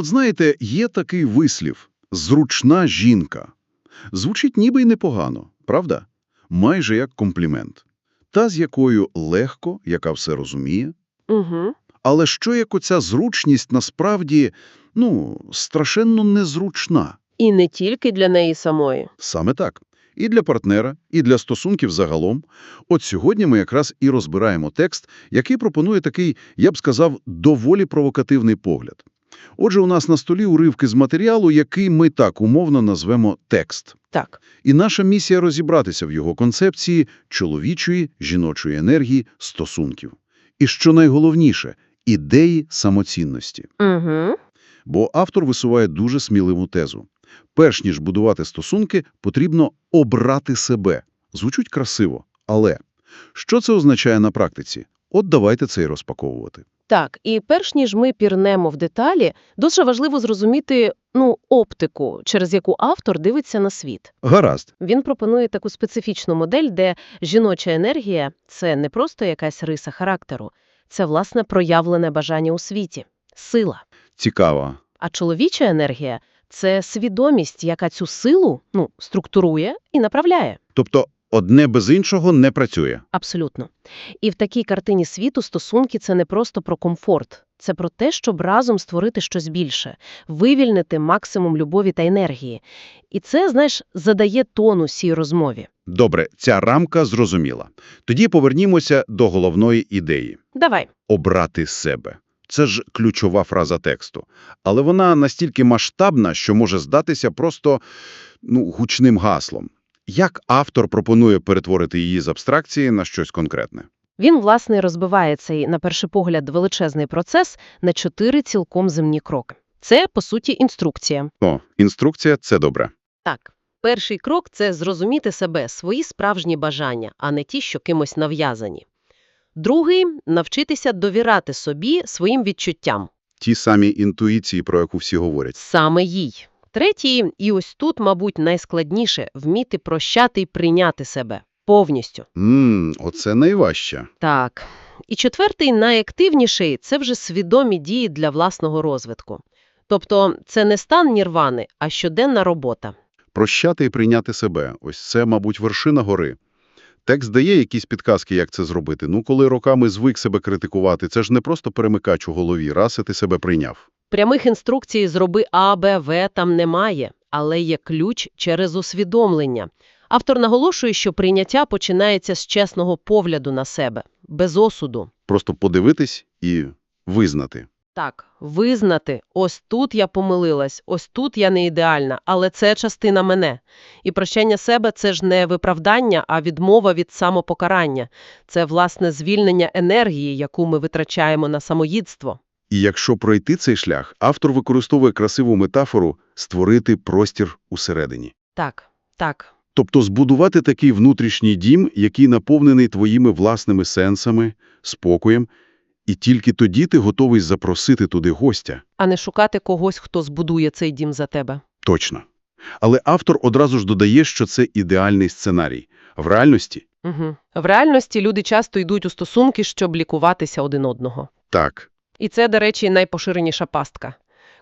От знаєте, є такий вислів «зручна жінка». Звучить ніби й непогано, правда? Майже як комплімент. Та, з якою легко, яка все розуміє. Угу. Але що як оця зручність насправді, ну, страшенно незручна? І не тільки для неї самої. Саме так. І для партнера, і для стосунків загалом. От сьогодні ми якраз і розбираємо текст, який пропонує такий, я б сказав, доволі провокативний погляд. Отже, у нас на столі уривки з матеріалу, який ми так умовно назвемо текст. Так. І наша місія розібратися в його концепції чоловічої, жіночої енергії, стосунків. І що найголовніше – ідеї самоцінності. Угу. Бо автор висуває дуже сміливу тезу. Перш ніж будувати стосунки, потрібно обрати себе. Звучуть красиво, але що це означає на практиці? От давайте це й розпаковувати. Так, і перш ніж ми пірнемо в деталі, дуже важливо зрозуміти ну, оптику, через яку автор дивиться на світ. Гаразд. Він пропонує таку специфічну модель, де жіноча енергія – це не просто якась риса характеру, це, власне, проявлене бажання у світі, сила. Цікаво. А чоловіча енергія – це свідомість, яка цю силу ну, структурує і направляє. Тобто одне без іншого не працює. Абсолютно. І в такій картині світу стосунки – це не просто про комфорт. Це про те, щоб разом створити щось більше, вивільнити максимум любові та енергії. І це, знаєш, задає тон усій розмові. Добре, ця рамка зрозуміла. Тоді повернімося до головної ідеї. Давай. Обрати себе. Це ж ключова фраза тексту. Але вона настільки масштабна, що може здатися просто ну, гучним гаслом. Як автор пропонує перетворити її з абстракції на щось конкретне? Він, власне, розбиває цей, на перший погляд, величезний процес на чотири цілком земні кроки. Це, по суті, інструкція. О, інструкція – це добре. Так. Перший крок – це зрозуміти себе, свої справжні бажання, а не ті, що кимось нав'язані. Другий – навчитися довіряти собі, своїм відчуттям. Ті самі інтуїції, про яку всі говорять. Саме їй. Третій, і ось тут, мабуть, найскладніше – вміти прощати і прийняти себе. Повністю. Ммм, оце найважче. Так. І четвертий, найактивніший – це вже свідомі дії для власного розвитку. Тобто це не стан нірвани, а щоденна робота. Прощати і прийняти себе – ось це, мабуть, вершина гори. Текст дає якісь підказки, як це зробити. Ну, коли роками звик себе критикувати, це ж не просто перемикач у голові, раз і ти себе прийняв. Прямих інструкцій «зроби А, Б, В» там немає, але є ключ через усвідомлення. Автор наголошує, що прийняття починається з чесного погляду на себе, без осуду. Просто подивитись і визнати. Так, визнати, ось тут я помилилась, ось тут я не ідеальна, але це частина мене. І прощення себе – це ж не виправдання, а відмова від самопокарання. Це, власне, звільнення енергії, яку ми витрачаємо на самоїдство. І якщо пройти цей шлях, автор використовує красиву метафору «створити простір усередині». Так, так. Тобто збудувати такий внутрішній дім, який наповнений твоїми власними сенсами, спокоєм, і тільки тоді ти готовий запросити туди гостя. А не шукати когось, хто збудує цей дім за тебе. Точно. Але автор одразу ж додає, що це ідеальний сценарій. В реальності Угу. В реальності люди часто йдуть у стосунки, щоб лікуватися один одного. – так. І це, до речі, найпоширеніша пастка.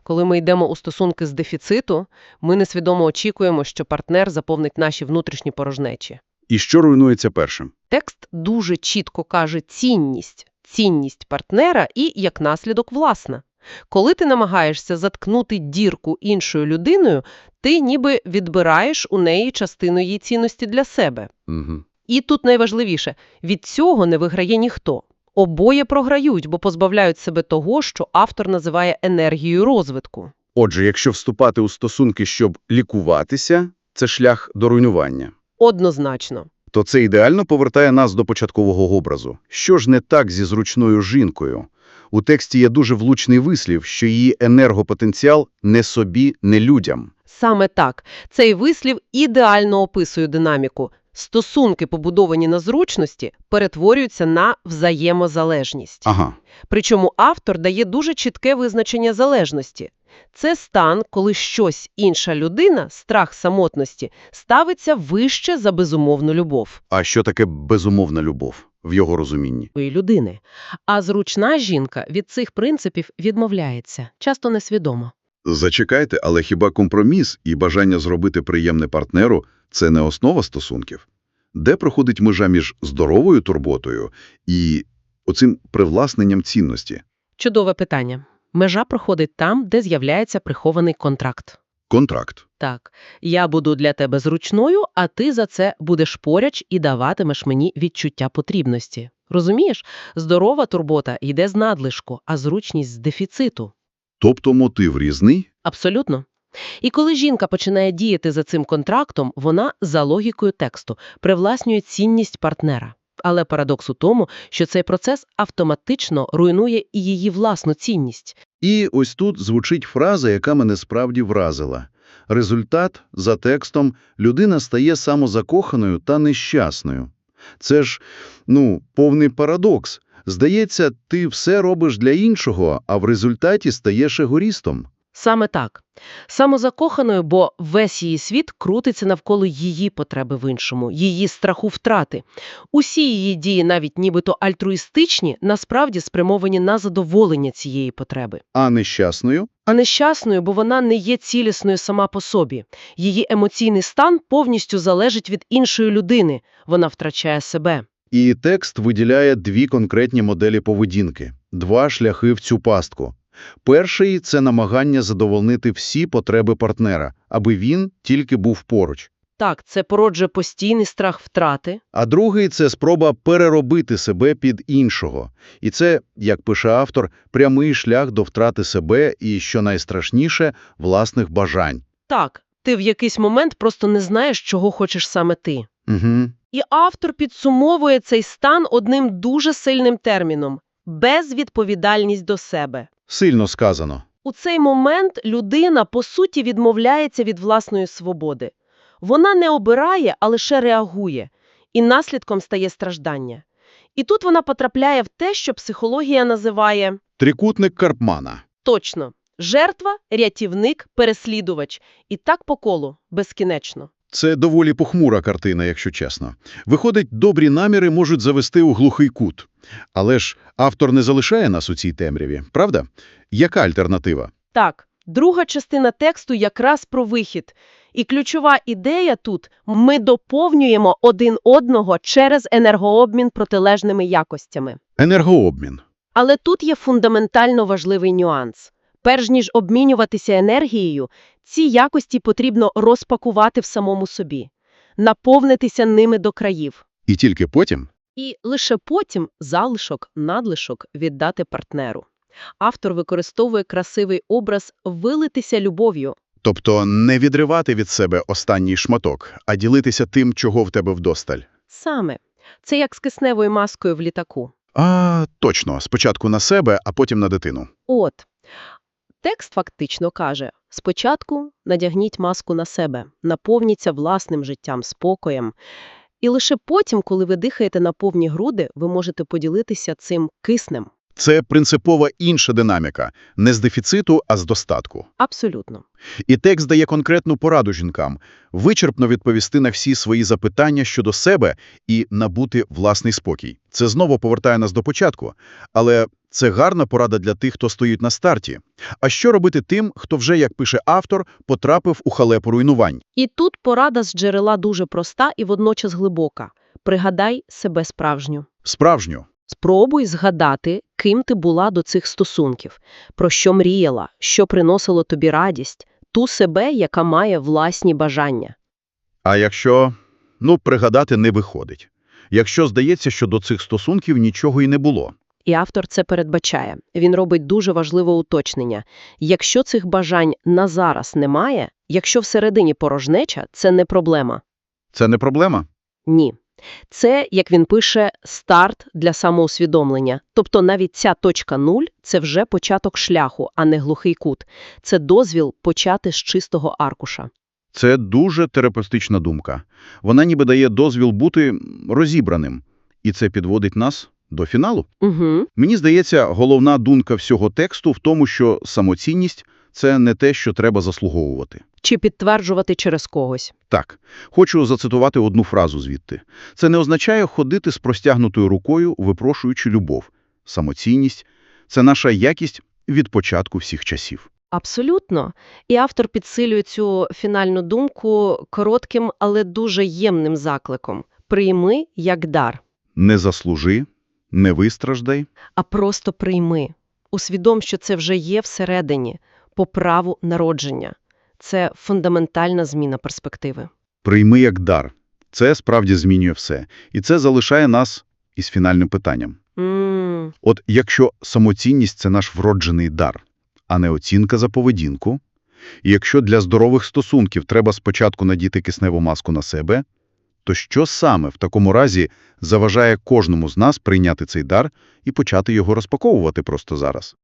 Коли ми йдемо у стосунки з дефіциту, ми несвідомо очікуємо, що партнер заповнить наші внутрішні порожнечі. І що руйнується першим? Текст дуже чітко каже цінність, цінність партнера і, як наслідок, власна. Коли ти намагаєшся заткнути дірку іншою людиною, ти ніби відбираєш у неї частину її цінності для себе. Угу. І тут найважливіше – від цього не виграє ніхто. Обоє програють, бо позбавляють себе того, що автор називає енергією розвитку. Отже, якщо вступати у стосунки, щоб лікуватися, це шлях до руйнування. Однозначно. То це ідеально повертає нас до початкового образу. Що ж не так зі зручною жінкою? У тексті є дуже влучний вислів, що її енергопотенціал не собі, не людям. Саме так. Цей вислів ідеально описує динаміку. Стосунки, побудовані на зручності, перетворюються на взаємозалежність. Ага. Причому автор дає дуже чітке визначення залежності. Це стан, коли щось інша людина, страх самотності, ставиться вище за безумовну любов А що таке безумовна любов в його розумінні? людини. А зручна жінка від цих принципів відмовляється, часто несвідомо. Зачекайте, але хіба компроміс і бажання зробити приємне партнеру – це не основа стосунків? Де проходить межа між здоровою турботою і оцим привласненням цінності? Чудове питання. Межа проходить там, де з'являється прихований контракт. Контракт. Так, я буду для тебе зручною, а ти за це будеш поруч і даватимеш мені відчуття потрібності. Розумієш? Здорова турбота йде з надлишку, а зручність з дефіциту. Тобто мотив різний? Абсолютно. І коли жінка починає діяти за цим контрактом, вона, за логікою тексту, привласнює цінність партнера. Але парадокс у тому, що цей процес автоматично руйнує і її власну цінність. І ось тут звучить фраза, яка мене справді вразила. Результат – за текстом – людина стає самозакоханою та нещасною. Це ж, ну, повний парадокс. Здається, ти все робиш для іншого, а в результаті стаєш егорістом. Саме так. Самозакоханою, бо весь її світ крутиться навколо її потреби в іншому, її страху втрати. Усі її дії, навіть нібито альтруїстичні, насправді спрямовані на задоволення цієї потреби. А нещасною? А нещасною, бо вона не є цілісною сама по собі. Її емоційний стан повністю залежить від іншої людини. Вона втрачає себе. І текст виділяє дві конкретні моделі поведінки, два шляхи в цю пастку. Перший – це намагання задовольнити всі потреби партнера, аби він тільки був поруч. Так, це породжує постійний страх втрати. А другий – це спроба переробити себе під іншого. І це, як пише автор, прямий шлях до втрати себе і, що найстрашніше, власних бажань. Так, ти в якийсь момент просто не знаєш, чого хочеш саме ти. Угу. І автор підсумовує цей стан одним дуже сильним терміном – безвідповідальність до себе. Сильно сказано. У цей момент людина, по суті, відмовляється від власної свободи. Вона не обирає, а лише реагує. І наслідком стає страждання. І тут вона потрапляє в те, що психологія називає Трикутник Карпмана. точно – жертва, рятівник, переслідувач. І так по колу, безкінечно. Це доволі похмура картина, якщо чесно. Виходить, добрі наміри можуть завести у глухий кут. Але ж автор не залишає нас у цій темряві, правда? Яка альтернатива? Так, друга частина тексту якраз про вихід. І ключова ідея тут – ми доповнюємо один одного через енергообмін протилежними якостями. Енергообмін. Але тут є фундаментально важливий нюанс. Перш ніж обмінюватися енергією, ці якості потрібно розпакувати в самому собі, наповнитися ними до країв. І тільки потім? І лише потім залишок, надлишок віддати партнеру. Автор використовує красивий образ «вилитися любов'ю». Тобто не відривати від себе останній шматок, а ділитися тим, чого в тебе вдосталь. Саме. Це як з кисневою маскою в літаку. А, точно, спочатку на себе, а потім на дитину. От. Текст фактично каже, спочатку надягніть маску на себе, наповніться власним життям, спокоєм. І лише потім, коли ви дихаєте на повні груди, ви можете поділитися цим киснем. Це принципово інша динаміка, не з дефіциту, а з достатку. Абсолютно. І текст дає конкретну пораду жінкам – вичерпно відповісти на всі свої запитання щодо себе і набути власний спокій. Це знову повертає нас до початку, але це гарна порада для тих, хто стоїть на старті. А що робити тим, хто вже, як пише автор, потрапив у халепу руйнувань? І тут порада з джерела дуже проста і водночас глибока. Пригадай себе справжню. Справжню. Спробуй згадати, ким ти була до цих стосунків, про що мріяла, що приносило тобі радість, ту себе, яка має власні бажання. А якщо, ну, пригадати не виходить. Якщо здається, що до цих стосунків нічого і не було. І автор це передбачає. Він робить дуже важливе уточнення. Якщо цих бажань на зараз немає, якщо всередині порожнеча, це не проблема. Це не проблема? Ні. Це, як він пише, старт для самоусвідомлення. Тобто навіть ця точка нуль – це вже початок шляху, а не глухий кут. Це дозвіл почати з чистого аркуша. Це дуже терапевтична думка. Вона ніби дає дозвіл бути розібраним. І це підводить нас до фіналу. Угу. Мені здається, головна думка всього тексту в тому, що самоцінність – це не те, що треба заслуговувати. Чи підтверджувати через когось. Так, хочу зацитувати одну фразу звідти. Це не означає ходити з простягнутою рукою, випрошуючи любов. Самоцінність – це наша якість від початку всіх часів. Абсолютно. І автор підсилює цю фінальну думку коротким, але дуже ємним закликом. Прийми як дар, Не заслужи, не вистраждай. а просто прийми. Усвідом, що це вже є всередині, по праву народження. Це фундаментальна зміна перспективи. Прийми як дар. Це справді змінює все. І це залишає нас із фінальним питанням. М, От якщо самоцінність – це наш вроджений дар, а не оцінка за поведінку, і якщо для здорових стосунків треба спочатку надіти кисневу маску на себе, то що саме в такому разі заважає кожному з нас прийняти цей дар і почати його розпаковувати просто зараз?